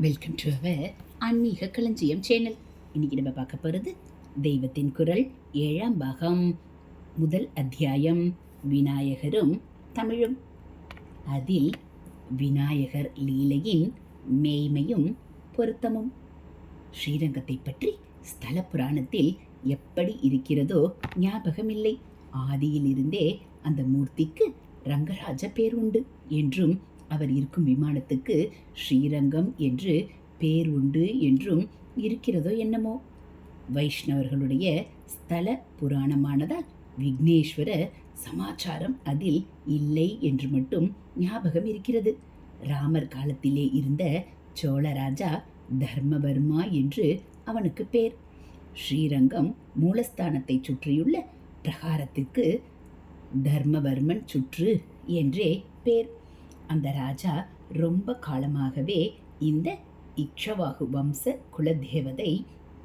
Welcome to our ஆன்மீக களஞ்சியம் channel இன்னைக்கு நம்ம பார்க்க போகிறது தெய்வத்தின் குரல் ஏழாம் பாகம் முதல் அத்தியாயம் விநாயகரும் தமிழும். அதில் விநாயகர் லீலையின் மேய்மையும் பொருத்தமும். ஸ்ரீரங்கத்தை பற்றி ஸ்தல புராணத்தில் எப்படி இருக்கிறதோ ஞாபகமில்லை. ஆதியிலிருந்தே அந்த மூர்த்திக்கு ரங்கராஜ பேர் உண்டு என்றும் அவர் இருக்கும் விமானத்துக்கு ஸ்ரீரங்கம் என்று பேர் உண்டு என்றும் இருக்கிறதோ என்னமோ. வைஷ்ணவர்களுடைய ஸ்தல புராணமானதால் விக்னேஸ்வர சமாச்சாரம் அதில் இல்லை என்று மட்டும் ஞாபகம் இருக்கிறது. ராமர் காலத்திலே இருந்த சோழராஜா தர்மவர்மா என்று அவனுக்கு பேர். ஸ்ரீரங்கம் மூலஸ்தானத்தை சுற்றியுள்ள பிரகாரத்துக்கு தர்மவர்மன் சுற்று என்றே பேர். அந்த ராஜா ரொம்ப காலமாகவே இந்த இக்ஷவாகு வம்ச குலதேவதை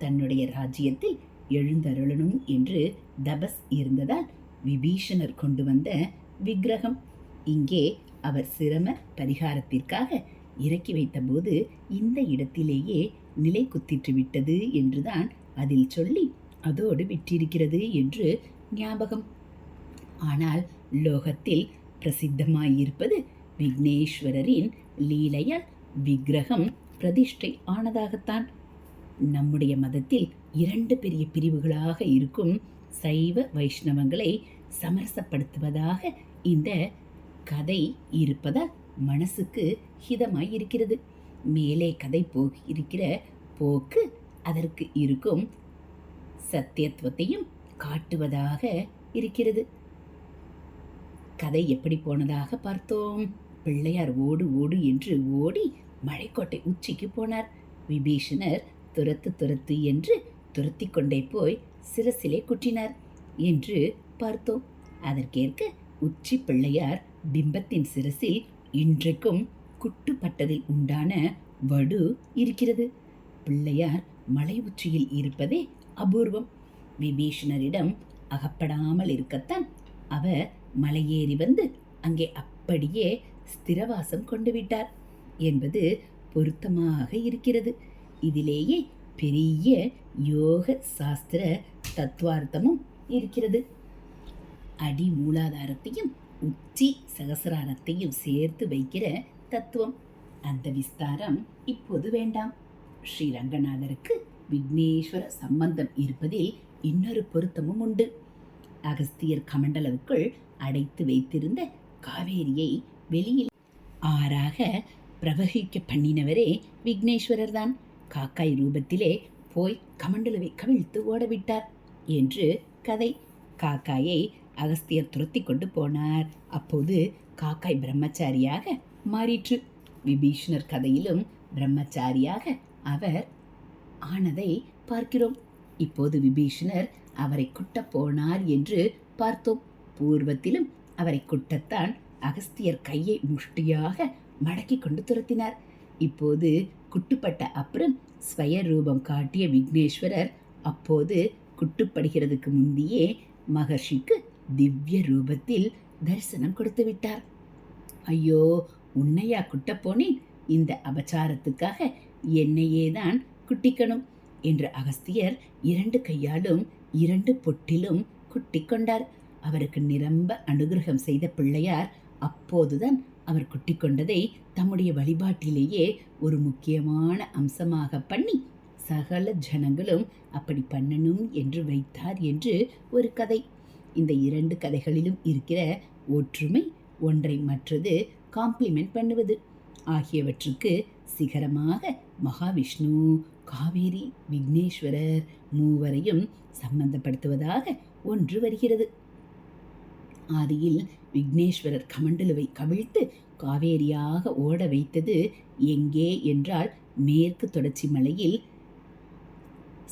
தன்னுடைய ராஜ்யத்தில் எழுந்தருளணும் என்று தபஸ் இருந்ததால் விபீஷணர் கொண்டு வந்த விக்கிரகம். இங்கே அவர் சிரம பரிகாரத்திற்காக இறக்கி வைத்தபோது இந்த இடத்திலேயே நிலை குத்திற்று விட்டது என்றுதான் அதில் சொல்லி அதோடு விட்டிருக்கிறது என்று ஞாபகம். ஆனால் லோகத்தில் பிரசித்தமாயிருப்பது விக்னேஸ்வரரின் லீலையால் விக்கிரகம் பிரதிஷ்டை ஆனதாகத்தான். நம்முடைய மதத்தில் இரண்டு பெரிய பிரிவுகளாக இருக்கும் சைவ வைஷ்ணவங்களை சமரசப்படுத்துவதாக இந்த கதை இருப்பதால் மனசுக்கு ஹிதமாய் இருக்கிறது மேலே கதை போகி இருக்கிற போக்கு அதற்கு இருக்கும் சத்தியத்துவத்தையும் காட்டுவதாக இருக்கிறது. கதை எப்படி போனதாக பார்த்தோம்? பிள்ளையார் ஓடு ஓடு என்று ஓடி மலைக்கோட்டை உச்சிக்கு போனார். விபீஷணர் துரத்து துரத்து என்று துரத்தி கொண்டே போய் சிரசிலே குற்றினார். என்று பார்த்தோம். அதற்கேற்க உச்சி பிள்ளையார் பிம்பத்தின் சிரசில் இன்றைக்கும் குட்டுப்பட்டதில் உண்டான வடு இருக்கிறது. பிள்ளையார் மலை உச்சியில் இருப்பதே அபூர்வம். விபீஷணரிடம் அகப்படாமல் இருக்கத்தான் அவர் மலையேறி வந்து அங்கே அப்படியே ஸ்திரவாசம் கொண்டு விட்டார் என்பது பொருத்தமாக இருக்கிறது. இதிலேயே பெரிய யோக சாஸ்திர தத்துவார்த்தமும் இருக்கிறது. அடி மூலாதாரத்தையும் உச்சி சகசராரத்தையும் சேர்த்து வைக்கிற தத்துவம். அந்த விஸ்தாரம் இப்போது வேண்டாம். ஸ்ரீ ரங்கநாதருக்கு விக்னேஸ்வர சம்பந்தம் இருப்பதில் இன்னொரு பொருத்தமும் உண்டு. அகஸ்தியர் கமண்டலவுக்குள் அடைத்து வைத்திருந்த காவேரியை வெளியில். ஆறாக பிரவகிக்க பண்ணினவரே விக்னேஸ்வரர் தான் காக்காய் ரூபத்திலே போய் கமண்டலுவை கவிழ்த்து ஓடவிட்டார் என்று கதை. காக்காயை அகஸ்தியர் துரத்தி கொண்டு போனார். அப்போது காக்காய் பிரம்மச்சாரியாக மாறிற்று. விபீஷ்ணர் கதையிலும் பிரம்மச்சாரியாக அவர் ஆனதை பார்க்கிறோம். இப்போது விபீஷணர் அவரை குட்டப் போனார் என்று பார்த்தோம். பூர்வத்திலும் அவரை குட்டத்தான் அகஸ்தியர் கையை முஷ்டியாக மடக்கி கொண்டு துரத்தினார். இப்போது குட்டுப்பட்ட அப்புறம் ஸ்வய ரூபம் காட்டிய விக்னேஸ்வரர் அப்போது குட்டுப்படுகிறதுக்கு முந்தையே மகர்ஷிக்கு திவ்ய ரூபத்தில் தரிசனம் கொடுத்து விட்டார். ஐயோ உன்னையா குட்டப் போனேன்? இந்த அபச்சாரத்துக்காக என்னையே தான் குட்டிக்கணும் என்று அகஸ்தியர் இரண்டு கையாலும் இரண்டு பொட்டிலும் குட்டி கொண்டார். அவருக்கு நிரம்ப அனுகிரகம் செய்த பிள்ளையார் அப்போதுதான் அவர் குட்டி கொண்டதை தம்முடைய வழிபாட்டிலேயே ஒரு முக்கியமான அம்சமாக பண்ணி சகல ஜனங்களும் அப்படி பண்ணணும் என்று வைத்தார் என்று ஒரு கதை. இந்த இரண்டு கதைகளிலும் இருக்கிற ஒற்றுமை ஒன்றை மற்றது காம்ப்ளிமெண்ட் பண்ணுவது. ஆகியவற்றுக்கு சிகரமாக மகாவிஷ்ணு காவேரி விக்னேஸ்வரர் மூவரையும் சம்பந்தப்படுத்துவதாக ஒன்று வருகிறது. ஆதியில் விக்னேஸ்வரர் கமண்டலுவை கவிழ்த்து காவேரியாக ஓட வைத்தது எங்கே என்றால் மேற்கு தொடர்ச்சி மலையில்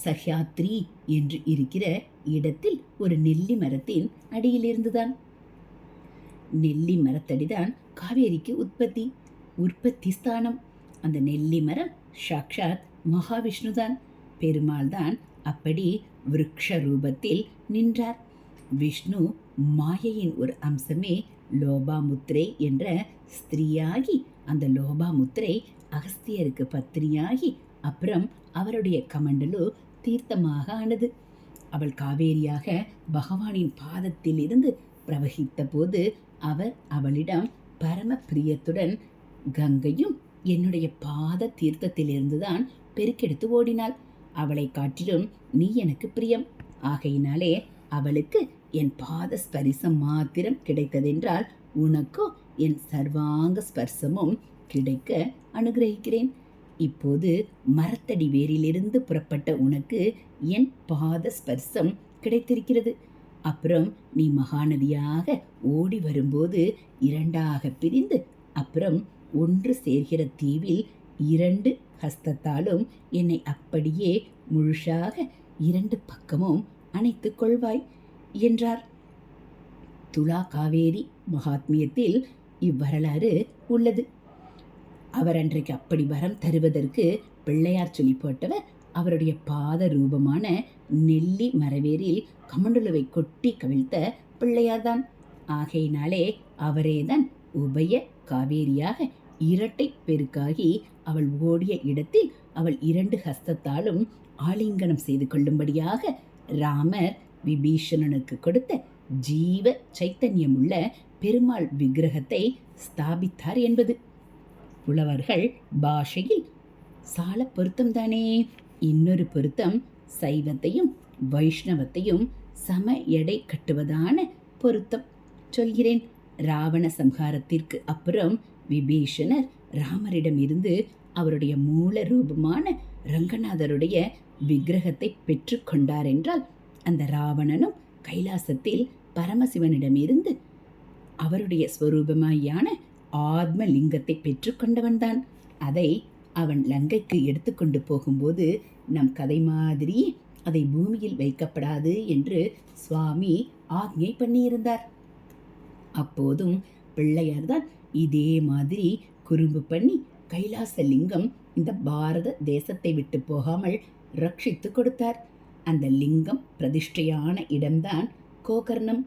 சஹ்யாத்ரி என்று இருக்கிற இடத்தில் ஒரு நெல்லி மரத்தின் அடியிலிருந்துதான் நெல்லி மரத்தடிதான் காவேரிக்கு உற்பத்தி உற்பத்தி ஸ்தானம். அந்த நெல்லி மரம் சாக்ஷாத் மகாவிஷ்ணுதான். பெருமாள் தான் அப்படி விருக்ஷ ரூபத்தில் நின்றார். விஷ்ணு மாயையின் ஒரு அம்சமே லோபாமுத்ரே என்ற ஸ்திரீயாகி அந்த லோபாமுத்ரை அகஸ்தியருக்கு பத்தினியாகி அப்புறம் அவருடைய கமண்டலு தீர்த்தமாக ஆனது. அவள் காவேரியாக பகவானின் பாதத்தில் இருந்து பிரவகித்த போது அவர் அவளிடம் பரம பிரியத்துடன் கங்கையும் என்னுடைய பாத தீர்த்தத்திலிருந்துதான் பெருக்கெடுத்து ஓடினாள். அவளை காட்டிலும் நீ எனக்கு பிரியம். ஆகையினாலே அவளுக்கு என் பாத ஸ்பரிசம் மாத்திரம் கிடைத்ததென்றால் உனக்கோ என் சர்வாங்க ஸ்பர்சமும் கிடைக்க அனுகிரகிக்கிறேன். இப்போது மரத்தடி வேரிலிருந்து புறப்பட்ட உனக்கு என் பாத ஸ்பர்சம் கிடைத்திருக்கிறது. அப்புறம் நீ மகாநதியாக ஓடி வரும்போது இரண்டாக பிரிந்து அப்புறம் ஒன்று சேர்கிற தீவில் இரண்டு ஹஸ்தத்தாலும் என்னை அப்படியே முழுசாக இரண்டு பக்கமும் அணைத்து கொள்வாய். என்றார். துலா காவேரி மகாத்மியத்தில் இவ்வரலாறு உள்ளது. அவர் அன்றைக்கு அப்படி வரம் தருவதற்கு பிள்ளையார் சொல்லி போட்டவர் அவருடைய பாத ரூபமான நெல்லி மரவேரில் கமண்டுலுவை கொட்டி கவிழ்த்த பிள்ளையார்தான். ஆகையினாலே அவரேதான் உபய காவேரியாக இரட்டை பெருக்காகி அவள் ஓடிய இடத்தில் அவள் இரண்டு ஹஸ்தத்தாலும் ஆலிங்கனம் செய்து கொள்ளும்படியாக ராமர் விபீஷணனுக்கு கொடுத்த ஜீவ சைத்தன்யமுள்ள பெருமாள் விக்கிரகத்தை ஸ்தாபித்தார் என்பது. புலவர்கள் பாஷையில் சால பொருத்தம்தானே இன்னொரு பொருத்தம் சைவத்தையும் வைஷ்ணவத்தையும் சம எடை கட்டுவதான பொருத்தம் சொல்கிறேன். ராவண சம்ஹாரத்திற்கு அப்புறம் விபீஷணர் ராமரிடமிருந்து அவருடைய மூல ரூபமான ரங்கநாதருடைய விக்கிரகத்தை பெற்றுக்கொண்டார் என்றால் அந்த ராவணனும் கைலாசத்தில் பரமசிவனிடமிருந்து அவருடைய ஸ்வரூபமாயான ஆத்ம லிங்கத்தை பெற்றுக்கொண்டவன்தான். அதை அவன் லங்கைக்கு எடுத்துக்கொண்டு போகும்போது நம் கதை மாதிரி அதை பூமியில் வைக்கப்படாது என்று சுவாமி ஆக்ஞை பண்ணியிருந்தார். அப்போதும் பிள்ளையார்தான் இதே மாதிரி குறும்பு பண்ணி கைலாச லிங்கம் இந்த பாரத தேசத்தை விட்டு போகாமல் ரட்சித்து கொடுத்தார். அந்த லிங்கம் பிரதிஷ்டையான இடம்தான் கோகர்ணம்.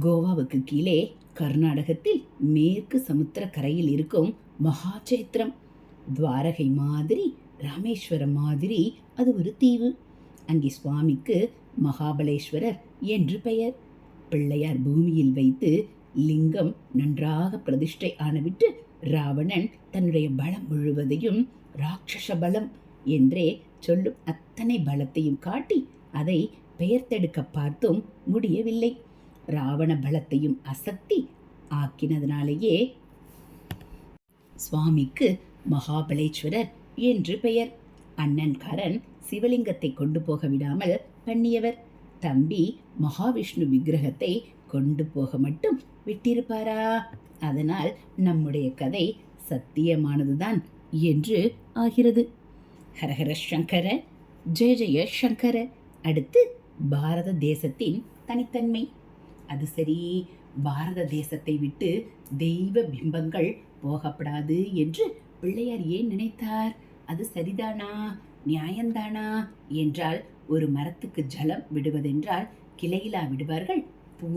கோவாவுக்கு கீழே கர்நாடகத்தில் மேற்கு சமுத்திர கரையில் இருக்கும் மகாச்சேத்திரம். துவாரகை மாதிரி ராமேஸ்வரம் மாதிரி அது ஒரு தீவு. அங்கே சுவாமிக்கு மகாபலேஸ்வரர் என்று பெயர். பிள்ளையார் பூமியில் வைத்து லிங்கம் நன்றாக பிரதிஷ்டை ஆனவிட்டு ராவணன் தன்னுடைய பலம் முழுவதையும் ராட்சச பலம் என்றே சொல்லும் அத்தனை பலத்தையும் காட்டி அதை பெயர்த்தெடுக்க பார்த்தும் முடியவில்லை. ராவண பலத்தையும் அசத்தி ஆக்கினதனாலேயே சுவாமிக்கு மகாபலேஸ்வரர் என்று பெயர். அண்ணன்காரன் சிவலிங்கத்தை கொண்டு போக விடாமல் பண்ணியவர். தம்பி மகாவிஷ்ணு விக்கிரகத்தை கொண்டு போக மட்டும் விட்டிருப்பாரா? அதனால் நம்முடைய கதை சத்தியமானதுதான் என்று ஆகிறது. ஹரஹர சங்கர ஜெய ஜெய சங்கர. அடுத்து பாரத தேசத்தின் தனித்தன்மை. அது சரி பாரத தேசத்தை விட்டு தெய்வ பிம்பங்கள் போகப்படாது என்று பிள்ளையார் ஏன் நினைத்தார்? அது சரிதானா நியாயந்தானா என்றால் ஒரு மரத்துக்கு ஜலம் விடுவதென்றால் கிளையிலா விடுவார்கள் பூ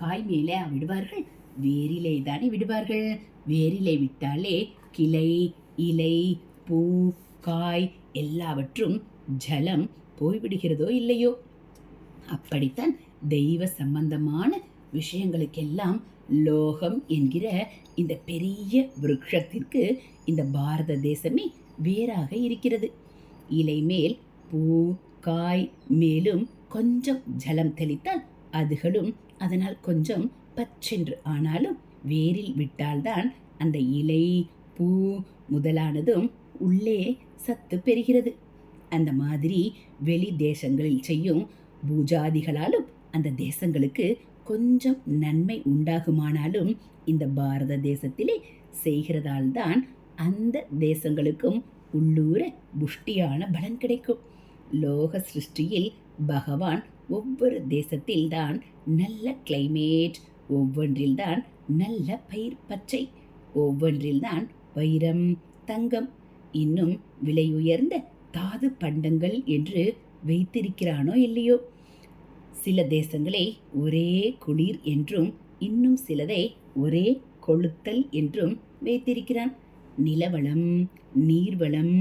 காய் மேலே விடுவார்கள் வேரிலே தானே விடுவார்கள். வேரிலே விட்டாலே கிளை இலை பூ காய் எல்லாவற்றும் ஜலம் போய்விடுகிறதோ இல்லையோ? அப்படித்தான் தெய்வ சம்பந்தமான விஷயங்களுக்கெல்லாம் லோகம் என்கிற இந்த பெரிய விருட்சத்திற்கு இந்த பாரத தேசமே வேறாக இருக்கிறது. இலை மேல் பூ காய் மேலும் கொஞ்சம் ஜலம் தெளித்தால் அதுகளும் அதனால் கொஞ்சம் பச்சென்று. ஆனாலும் வேரில் விட்டால்தான் அந்த இலை பூ முதலானதும் உள்ளே சத்து பெறுகிறது. அந்த மாதிரி வெளி தேசங்களில் செய்யும் பூஜாதிகளாலும் அந்த தேசங்களுக்கு கொஞ்சம் நன்மை உண்டாகுமானாலும் இந்த பாரத தேசத்திலே செய்கிறதால்தான் அந்த தேசங்களுக்கும் உள்ளூர புஷ்டியான பலன் கிடைக்கும். லோக சிருஷ்டியில் பகவான் ஒவ்வொரு தேசத்தில்தான் நல்ல கிளைமேட் ஒவ்வொன்றில்தான் நல்ல பயிர் பச்சை ஒவ்வொன்றில்தான் வைரம் தங்கம் இன்னும் விலையுயர்ந்த தாது பண்டங்கள் என்று வைத்திருக்கிறானோ இல்லையோ? சில தேசங்களை ஒரே குளிர் என்றும் இன்னும் சிலதை ஒரே கொளுத்தல் என்றும் வைத்திருக்கிறான். நிலவளம் நீர்வளம்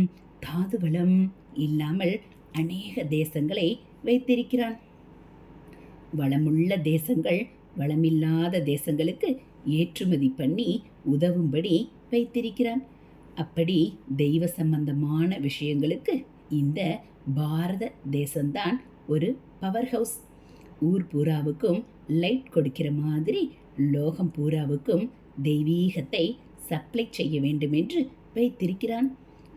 தாதுவளம் இல்லாமல் அநேக தேசங்களை வைத்திருக்கிறான். வளமுள்ள தேசங்கள் வளமில்லாத தேசங்களுக்கு ஏற்றுமதி பண்ணி உதவும்படி வைத்திருக்கிறான். அப்படி தெய்வ சம்பந்தமான விஷயங்களுக்கு இந்த பாரத தேசம்தான் ஒரு பவர் ஹவுஸ் ஊர் பூராவுக்கும் லைட் கொடுக்கிற மாதிரி லோகம் பூராவுக்கும் தெய்வீகத்தை சப்ளை செய்ய வேண்டும் என்று வைத்திருக்கிறான்.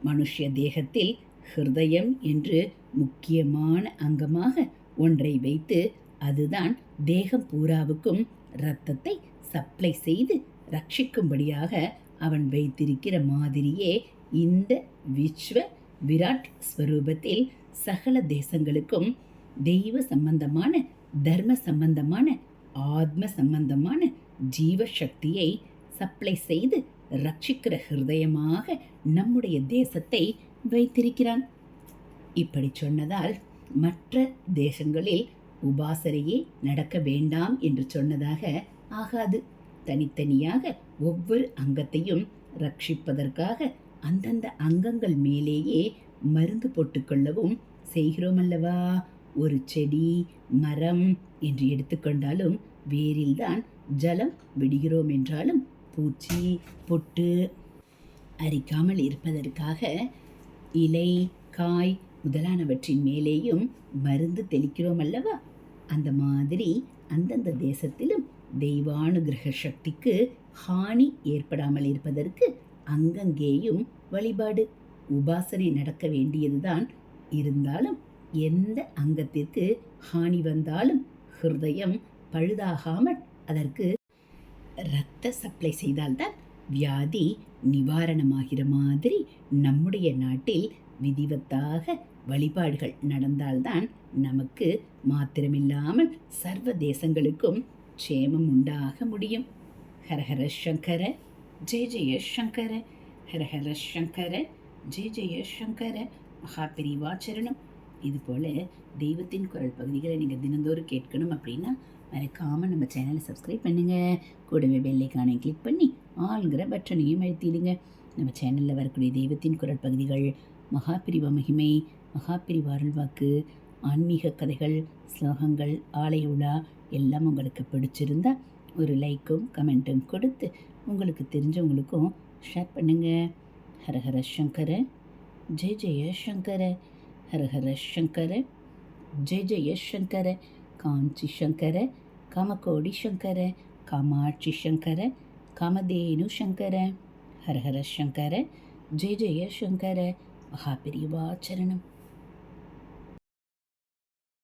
மனுஷ தேகத்தில் ஹிருதயம் என்று முக்கியமான அங்கமாக ஒன்றை வைத்து அதுதான் தேகம் பூராவுக்கும் இரத்தத்தை சப்ளை செய்து ரட்சிக்கும்படியாக அவன் வைத்திருக்கிற மாதிரியே இந்த விஸ்வ விராட் ஸ்வரூபத்தில் சகல தேசங்களுக்கும் தெய்வ சம்பந்தமான தர்ம சம்பந்தமான ஆத்ம சம்பந்தமான ஜீவ சக்தியை சப்ளை செய்து ரட்சிக்கிற ஹிருதயமாக நம்முடைய தேசத்தை வைத்திருக்கிறான். இப்படி சொன்னதால் மற்ற தேசங்களில் உபாசனையே நடக்க வேண்டாம் என்று சொன்னதாக ஆகாது. தனித்தனியாக ஒவ்வொரு அங்கத்தையும் ரட்சிப்பதற்காக அந்தந்த அங்கங்கள் மேலேயே மருந்து போட்டுக்கொள்ளவும் செய்கிறோம் அல்லவா ஒரு செடி மரம் என்று எடுத்துக்கொண்டாலும் வேரில்தான் ஜலம் விடுகிறோம் என்றாலும் பூச்சி பொட்டு அரிக்காமல் இருப்பதற்காக இலை காய் முதலானவற்றின் மேலேயும் மருந்து தெளிக்கிறோம் அல்லவா அந்த மாதிரி அந்தந்த தேசத்திலும் தெய்வானுகிரக சக்திக்கு ஹானி ஏற்படாமல் இருப்பதற்கு அங்கங்கேயும் வழிபாடு. உபாசனை நடக்க வேண்டியதுதான். இருந்தாலும் எந்த அங்கத்திற்கு ஹானி வந்தாலும் ஹிருதயம் பழுதாகாமல் அதற்கு இரத்த சப்ளை செய்தால்தான் வியாதி நிவாரணமாகிற மாதிரி நம்முடைய நாட்டில் விதிவத்தாக வழிபாடுகள் நடந்தால்தான் நமக்கு மாத்திரமில்லாமல் சர்வ தேசங்களுக்கும் க்ஷேமம் உண்டாக முடியும். ஹரஹர சங்கர ஜெய ஜெய சங்கர ஹரஹர சங்கர ஜெய ஜெய சங்கர மகாபிரிவாச்சரணம் இதுபோல் தெய்வத்தின் குரல் பகுதிகளை நீங்கள் தினந்தோறும் கேட்கணும் அப்படின்னா மறக்காமல் நம்ம சேனலை சப்ஸ்கிரைப் பண்ணுங்கள் கூடவே பெல்லைக்கானை கிளிக் பண்ணி ஆளுங்கிற பட்டனையும் அழுத்திடுங்க. நம்ம சேனலில் வரக்கூடிய தெய்வத்தின் குரல் பகுதிகள் மகாபிரிவ மகிமை மகாபிரிவா ஆன்மீக கதைகள் ஸ்லோகங்கள் ஆலய உலா எல்லாம் உங்களுக்கு பிடிச்சிருந்தா ஒரு லைக்கும் கமெண்ட்டும் கொடுத்து உங்களுக்கு தெரிஞ்சவங்களுக்கும் ஷேர் பண்ணுங்கள் ஹரஹர சங்கர ஜெய ஜெய சங்கர ஹரஹர சங்கர ஜெய ஜெய சங்கர காஞ்சி சங்கர காமகோடி சங்கர காமாட்சி சங்கர காமதேனு சங்கர ஹரஹர சங்கர ஜெய ஜெய சங்கர மகாபிரிவாச்சரணம்